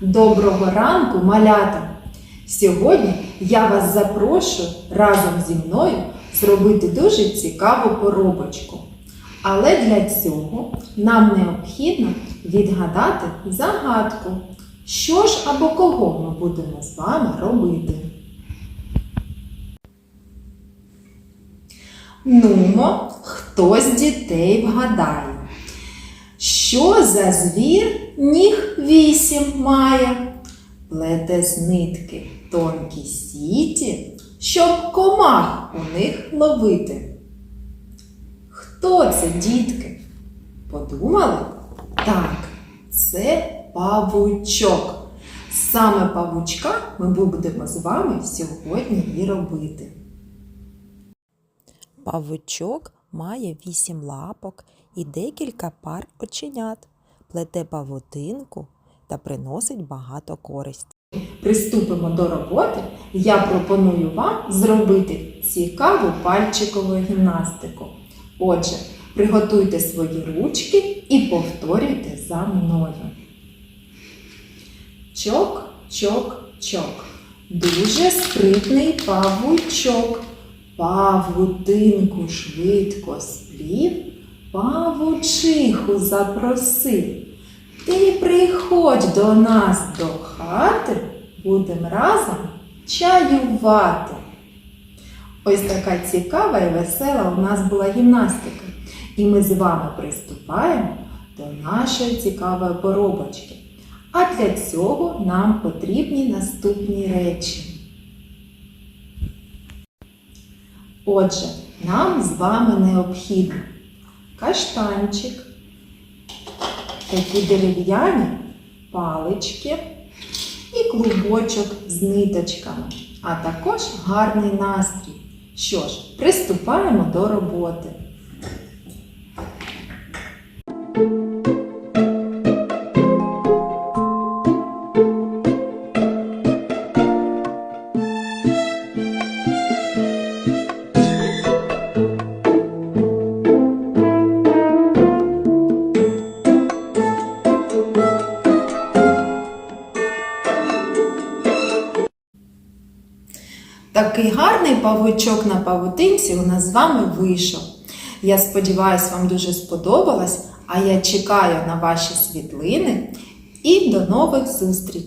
Доброго ранку, малята! Сьогодні я вас запрошую разом зі мною зробити дуже цікаву поробочку. Але для цього нам необхідно відгадати загадку, що ж або кого ми будемо з вами робити. Нумо, хто з дітей вгадає, що за звір ніг вісім має, плете з нитки тонкі сіті, щоб комах у них ловити. Хто це, дітки? Подумали? Так, це павучок. Саме павучка ми будемо з вами сьогодні і робити. Павучок має вісім лапок і декілька пар оченят, плете павутинку та приносить багато користі. Приступимо до роботи. Я пропоную вам зробити цікаву пальчикову гімнастику. Отже, приготуйте свої ручки і повторюйте за мною. Чок, чок, чок. Дуже спритний павучок. Павутинку швидко сплів, павучиху запросив. Ти приходь до нас до хати, будем разом чаювати. Ось така цікава і весела у нас була гімнастика. І ми з вами приступаємо до нашої цікавої поробочки. А для цього нам потрібні наступні речі. Отже, нам з вами необхідно каштанчик, такі дерев'яні палички і клубочок з ниточками, а також гарний настрій. Що ж, приступаємо до роботи. Такий гарний павучок на павутинці у нас з вами вийшов. Я сподіваюся, вам дуже сподобалось, а я чекаю на ваші світлини і до нових зустрічей!